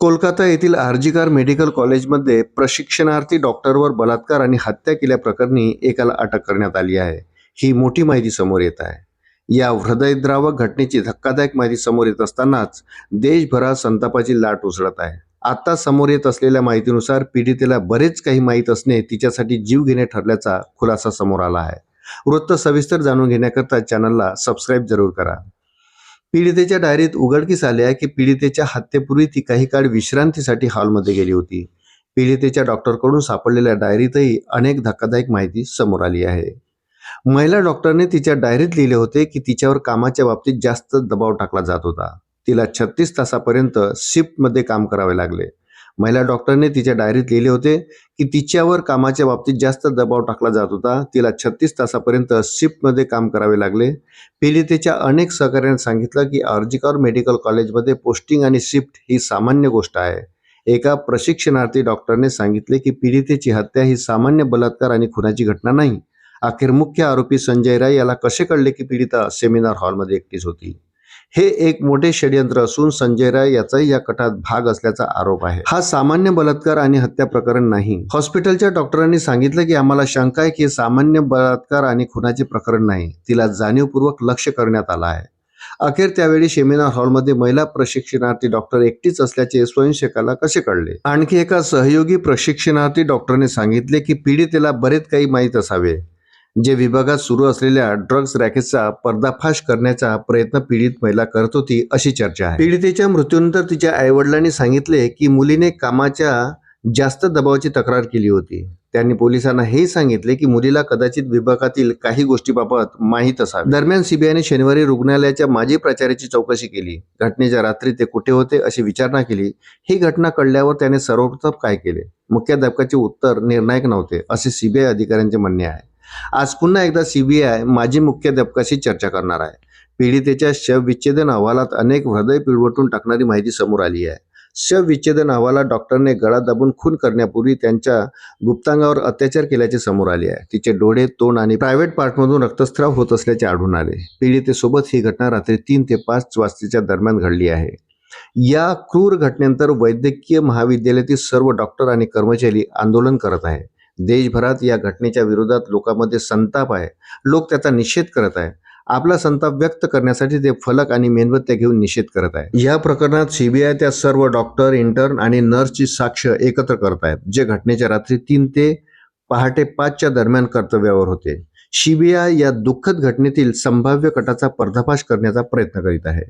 कोलकाता येथील आरजीकार मेडिकल कॉलेजमध्ये प्रशिक्षणार्थी डॉक्टरवर बलात्कार आणि हत्या केल्याप्रकरणी एकाला अटक करण्यात आली आहे. ही मोठी माहिती समोर येत आहे. या हृदयद्रावक घटनेची धक्कादायक माहिती समोर येत असतानाच देशभरात संतापाची लाट उसळत आहे. आता समोर येत असलेल्या माहितीनुसार पीडितेला बरेच काही माहीत असणे तिच्यासाठी जीव घेणे ठरल्याचा खुलासा समोर आला आहे. वृत्त सविस्तर जाणून घेण्याकरता चॅनलला सबस्क्राईब जरूर करा. पीडितेच्या डायरीत उघडकीस आले आहे की पीडितेच्या हत्येपूर्वी ती काही काळ विश्रांतीसाठी हॉलमध्ये गेली होती. पीडितेच्या डॉक्टरकडून सापडलेल्या डायरीतही अनेक धक्कादायक माहिती समोर आली आहे. महिला डॉक्टरने तिच्या डायरीत लिहिले होते की तिच्यावर कामाच्या बाबतीत जास्त दबाव टाकला जात होता. तिला छत्तीस तासापर्यंत शिफ्टमध्ये काम करावे लागले. महिला डॉक्टरने तिच्या डायरीत लिहिले होते की तिच्यावर कामाच्या बाबतीत जास्त दबाव टाकला जात होता. तिला छत्तीस तासापर्यंत शिफ्टमध्ये काम करावे लागले. पीडितेच्या अनेक सहकार्यांनी सांगितलं की आर्जिकॉर मेडिकल कॉलेजमध्ये पोस्टिंग आणि शिफ्ट ही सामान्य गोष्ट आहे. एका प्रशिक्षणार्थी डॉक्टरने सांगितले की पीडितेची हत्या ही सामान्य बलात्कार आणि खुनाची घटना नाही. अखेर मुख्य आरोपी संजय राय याला कसे कळले की पीडिता सेमिनार हॉलमध्ये एकटीच होती? हे एक मोठे षडयंत्र असून संजय राय याचाही या कटात भाग असल्याचा आरोप आहे. हा सामान्य बलात्कार आणि हत्या प्रकरण नाही. हॉस्पिटलच्या डॉक्टरांनी सांगितलं की आम्हाला शंका आहे की सामान्य बलात्कार आणि खुनाचे प्रकरण नाही. तिला जाणीवपूर्वक लक्ष करण्यात आलं आहे. अखेर त्यावेळी सेमिनार हॉलमध्ये महिला प्रशिक्षणार्थी डॉक्टर एकटीच असल्याचे स्वयंसेवकाला कसे कळले? आणखी एका सहयोगी प्रशिक्षणार्थी डॉक्टरने सांगितले की पीडितेला बरेच काही माहीत असावे. जे विभागात सुरू असलेल्या ड्रग्ज रॅकेटचा पर्दाफाश करण्याचा प्रयत्न पीडित महिला करत होती अशी चर्चा आहे. पीडितेच्या मृत्यूनंतर तिच्या आईवडिलांनी सांगितले की मुलीने कामाच्या जास्त दबावाची तक्रार केली होती. त्यांनी पोलिसांना हे सांगितले की मुलीला कदाचित विभागातील काही गोष्टीबाबत माहीत असावे. दरम्यान सीबीआयने शनिवारी रुग्णालयाच्या माजी प्राचार्याची चौकशी केली. घटनेच्या रात्री ते कुठे होते अशी विचारणा केली. ही घटना कळल्यावर त्याने सर्वप्रथम काय केले? मुख्याध्यापकाचे उत्तर निर्णायक नव्हते असे सीबीआय अधिकाऱ्यांचे म्हणणे आहे. आज पुन्हा एकदा सीबीआय माजी मुख्याध्यापकाशी चर्चा करणार आहे. पीडितेच्या शवविच्छेदन अहवालात अनेक हृदय पिळवटून टाकणारी माहिती समोर आली आहे. शवविच्छेदन अहवालात डॉक्टरने गळा दाबून खून करण्यापूर्वी त्यांच्या गुप्तांगावर अत्याचार केल्याचे समोर आले आहे. तिचे डोळे तोंड आणि प्रायव्हेट पार्टमधून रक्तस्राव होत असल्याचे आढळून आले. पीडितेसोबत ही घटना रात्री तीन ते पाच वाजतेच्या दरम्यान घडली आहे. या क्रूर घटनेनंतर वैद्यकीय महाविद्यालयातील सर्व डॉक्टर आणि कर्मचारी आंदोलन करत आहे देशभरात या घटनेच्या विरोधात लोकांमध्ये संताप आहे. लोक त्याचा निषेध करत आहे आपला संताप व्यक्त करण्यासाठी ते फलक आणि मेणबत्त्या घेऊन निषेध करत आहे या प्रकरणात सीबीआय त्या सर्व डॉक्टर इंटर्न आणि नर्सची साक्ष एकत्र करत आहेत जे घटनेच्या रात्री तीन ते पहाटे पाचच्या दरम्यान कर्तव्यावर होते. सीबीआय या दुःखद घटनेतील संभाव्य कटाचा पर्दाफाश करण्याचा प्रयत्न करीत आहे.